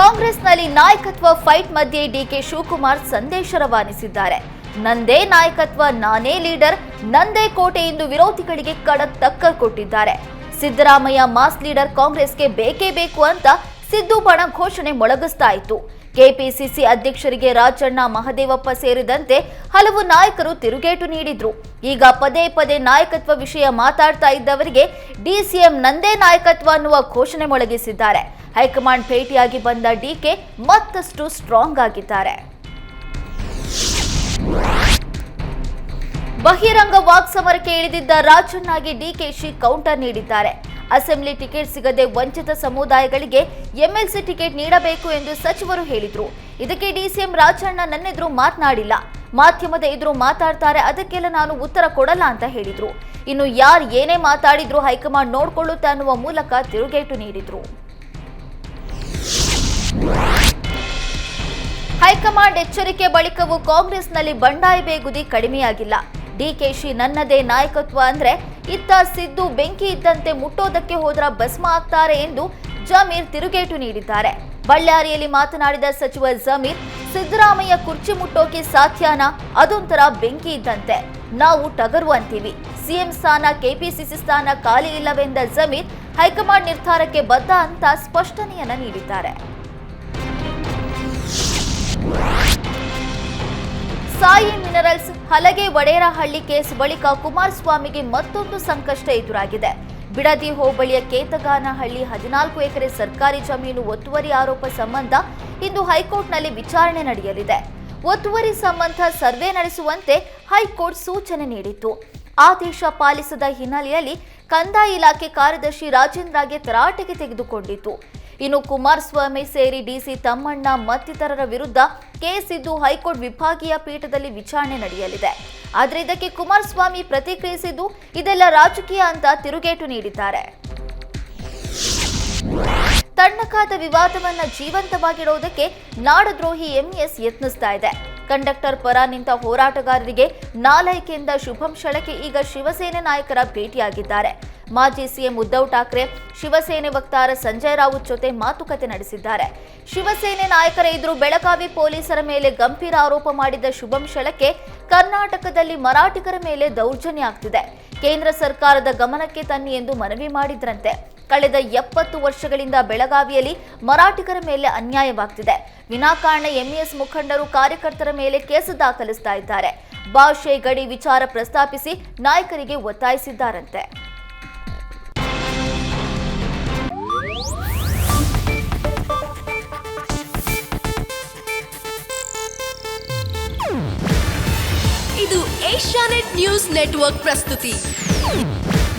ಕಾಂಗ್ರೆಸ್ನಲ್ಲಿ ನಾಯಕತ್ವ ಫೈಟ್ ಮಧ್ಯೆ ಡಿಕೆ ಶಿವಕುಮಾರ್ ಸಂದೇಶ ರವಾನಿಸಿದ್ದಾರೆ. ನಂದೇ ನಾಯಕತ್ವ, ನಾನೇ ಲೀಡರ್, ನಂದೇ ಕೋಟೆ ಎಂದು ವಿರೋಧಿಗಳಿಗೆ ಕಡಕ್ ಟಕ್ಕರ್ ಕೊಟ್ಟಿದ್ದಾರೆ. ಸಿದ್ದರಾಮಯ್ಯ ಮಾಸ್ ಲೀಡರ್ ಕಾಂಗ್ರೆಸ್ಗೆ ಬೇಕೇ ಬೇಕು ಅಂತ ಸಿದ್ದು ಬಣ ಘೋಷಣೆ ಮೊಳಗಿಸ್ತಾ ಇತ್ತು. ಕೆಪಿಸಿಸಿ ಅಧ್ಯಕ್ಷರಿಗೆ ರಾಜಣ್ಣ ಮಹದೇವಪ್ಪ ಸೇರಿದಂತೆ ಹಲವು ನಾಯಕರು ತಿರುಗೇಟು ನೀಡಿದ್ರು. ಈಗ ಪದೇ ಪದೇ ನಾಯಕತ್ವ ವಿಷಯ ಮಾತಾಡ್ತಾ ಇದ್ದವರಿಗೆ ಡಿಸಿಎಂ ನಂದೇ ನಾಯಕತ್ವ ಅನ್ನುವ ಘೋಷಣೆ ಮೊಳಗಿಸಿದ್ದಾರೆ. ಹೈಕಮಾಂಡ್ ಭೇಟಿಯಾಗಿ ಬಂದ ಡಿಕೆ ಮತ್ತಷ್ಟು ಸ್ಟ್ರಾಂಗ್ ಆಗಿದ್ದಾರೆ. ಬಹಿರಂಗ ವಾಕ್ಸಮರಕ್ಕೆ ಇಳಿದಿದ್ದ ರಾಜಣ್ಣಗೆ ಡಿಕೆಶಿ ಕೌಂಟರ್ ನೀಡಿದ್ದಾರೆ. ಅಸೆಂಬ್ಲಿ ಟಿಕೆಟ್ ಸಿಗದೆ ವಂಚಿತ ಸಮುದಾಯಗಳಿಗೆ ಎಂಎಲ್ಸಿ ಟಿಕೆಟ್ ನೀಡಬೇಕು ಎಂದು ಸಚಿವರು ಹೇಳಿದ್ರು. ಇದಕ್ಕೆ ಡಿಸಿಎಂ ರಾಜಣ್ಣ ನನ್ನೆದುರು ಮಾತನಾಡಿಲ್ಲ. ಮಾಧ್ಯಮದ ಎದುರು ಮಾತಾಡ್ತಾರೆ, ಅದಕ್ಕೆಲ್ಲ ನಾನು ಉತ್ತರ ಕೊಡಲ್ಲ ಅಂತ ಹೇಳಿದ್ರು. ಇನ್ನು ಯಾರು ಏನೇ ಮಾತಾಡಿದ್ರು ಹೈಕಮಾಂಡ್ ನೋಡ್ಕೊಳ್ಳುತ್ತೆ ಅನ್ನುವ ಮೂಲಕ ತಿರುಗೇಟು ನೀಡಿದ್ರು. ಹೈಕಮಾಂಡ್ ಎಚ್ಚರಿಕೆ ಬಳಿಕವೂ ಕಾಂಗ್ರೆಸ್ನಲ್ಲಿ ಬಂಡಾಯ ಬೇಗುದಿ ಕಡಿಮೆಯಾಗಿಲ್ಲ. ಡಿಕೆಶಿ ನನ್ನದೇ ನಾಯಕತ್ವ ಅಂದ್ರೆ ಇತ್ತ ಸಿದ್ದು ಬೆಂಕಿ ಇದ್ದಂತೆ ಮುಟ್ಟೋದಕ್ಕೆ ಹೋದ್ರ ಭಸ್ಮ ಆಗ್ತಾರೆ ಎಂದು ಜಮೀರ್ ತಿರುಗೇಟು ನೀಡಿದ್ದಾರೆ. ಬಳ್ಳಾರಿಯಲ್ಲಿ ಮಾತನಾಡಿದ ಸಚಿವ ಜಮೀರ್, ಸಿದ್ದರಾಮಯ್ಯ ಕುರ್ಚಿ ಮುಟ್ಟೋಕೆ ಸಾಧ್ಯನಾ? ಅದೊಂಥರ ಬೆಂಕಿ ಇದ್ದಂತೆ. ನಾವು ಟಗರು ಅಂತೀವಿ. ಸಿಎಂ ಸ್ಥಾನ, ಕೆಪಿಸಿಸಿ ಸ್ಥಾನ ಖಾಲಿ ಇಲ್ಲವೆಂದ ಜಮೀರ್ ಹೈಕಮಾಂಡ್ ನಿರ್ಧಾರಕ್ಕೆ ಬದ್ಧ ಅಂತ ಸ್ಪಷ್ಟನೆಯನ್ನ ನೀಡಿದ್ದಾರೆ. ಮಿನರಲ್ಸ್ ಹಲಗೆ ವಡೇರಹಳ್ಳಿ ಕೇಸ್ ಬಳಿಕ ಕುಮಾರಸ್ವಾಮಿಗೆ ಮತ್ತೊಂದು ಸಂಕಷ್ಟ ಎದುರಾಗಿದೆ. ಬಿಡದಿ ಹೋಬಳಿಯ ಕೇತಗಾನಹಳ್ಳಿ ಹದಿನಾಲ್ಕು ಎಕರೆ ಸರ್ಕಾರಿ ಜಮೀನು ಒತ್ತುವರಿ ಆರೋಪ ಸಂಬಂಧ ಇಂದು ಹೈಕೋರ್ಟ್ನಲ್ಲಿ ವಿಚಾರಣೆ ನಡೆಯಲಿದೆ. ಒತ್ತುವರಿ ಸಂಬಂಧ ಸರ್ವೆ ನಡೆಸುವಂತೆ ಹೈಕೋರ್ಟ್ ಸೂಚನೆ ನೀಡಿತ್ತು. ಆದೇಶ ಪಾಲಿಸದ ಹಿನ್ನೆಲೆಯಲ್ಲಿ ಕಂದಾಯ ಇಲಾಖೆ ಕಾರ್ಯದರ್ಶಿ ರಾಜೇಂದ್ರಗೆ ತರಾಟೆಗೆ ತೆಗೆದುಕೊಂಡಿತ್ತು. ಇನ್ನು ಕುಮಾರಸ್ವಾಮಿ ಸೇರಿ ಡಿಸಿ ತಮ್ಮಣ್ಣ ಮತ್ತಿತರರ ವಿರುದ್ಧ ಕೇಸ್ ಇದ್ದು ಹೈಕೋರ್ಟ್ ವಿಭಾಗೀಯ ಪೀಠದಲ್ಲಿ ವಿಚಾರಣೆ ನಡೆಯಲಿದೆ. ಆದರೆ ಇದಕ್ಕೆ ಕುಮಾರಸ್ವಾಮಿ ಪ್ರತಿಕ್ರಿಯಿಸಿದ್ದು ಇದೆಲ್ಲ ರಾಜಕೀಯ ಅಂತ ತಿರುಗೇಟು ನೀಡಿದ್ದಾರೆ. ತಣ್ಣಕಾದ ವಿವಾದವನ್ನ ಜೀವಂತವಾಗಿಡುವುದಕ್ಕೆ ನಾಡದ್ರೋಹಿ ಎಂಎಸ್ ಯತ್ನಿಸ್ತಾ ಇದೆ. ಕಂಡಕ್ಟರ್ ಪರ ನಿಂತ ಹೋರಾಟಗಾರರಿಗೆ ನಾಲೈಕೆಯಿಂದ ಶುಭಂ ಶಳಕೆ ಈಗ ಶಿವಸೇನೆ ನಾಯಕರ ಭೇಟಿಯಾಗಿದ್ದಾರೆ. ಮಾಜಿ ಸಿಎಂ ಉದ್ಧವ್ ಠಾಕ್ರೆ, ಶಿವಸೇನೆ ವಕ್ತಾರ ಸಂಜಯ್ ರಾವುತ್ ಜೊತೆ ಮಾತುಕತೆ ನಡೆಸಿದ್ದಾರೆ. ಶಿವಸೇನೆ ನಾಯಕರ ಎದುರು ಬೆಳಗಾವಿ ಪೊಲೀಸರ ಮೇಲೆ ಗಂಭೀರ ಆರೋಪ ಮಾಡಿದ ಶುಭಂ ಶಳಕೆ ಕರ್ನಾಟಕದಲ್ಲಿ ಮರಾಠಿಗರ ಮೇಲೆ ದೌರ್ಜನ್ಯ ಆಗ್ತಿದೆ. ಕೇಂದ್ರ ಸರ್ಕಾರದ ಗಮನಕ್ಕೆ ತನ್ನಿ ಎಂದು ಮನವಿ ಮಾಡಿದ್ರಂತೆ. ಕಳೆದ ಎಪ್ಪತ್ತು ವರ್ಷಗಳಿಂದ ಬೆಳಗಾವಿಯಲ್ಲಿ ಮರಾಠಿಗರ ಮೇಲೆ ಅನ್ಯಾಯವಾಗ್ತಿದೆ. ವಿನಾಕಾರಣ ಎಂಇಎಸ್ ಮುಖಂಡರು ಕಾರ್ಯಕರ್ತರ ಮೇಲೆ ಕೇಸು ದಾಖಲಿಸ್ತಾ ಇದ್ದಾರೆ. ಭಾಷೆ, ಗಡಿ ವಿಚಾರ ಪ್ರಸ್ತಾಪಿಸಿ ನಾಯಕರಿಗೆ ಒತ್ತಾಯಿಸಿದ್ದಾರಂತೆ. ಇದು ಏಷ್ಯಾನೆಟ್ ನ್ಯೂಸ್ ನೆಟ್ವರ್ಕ್ ಪ್ರಸ್ತುತಿ.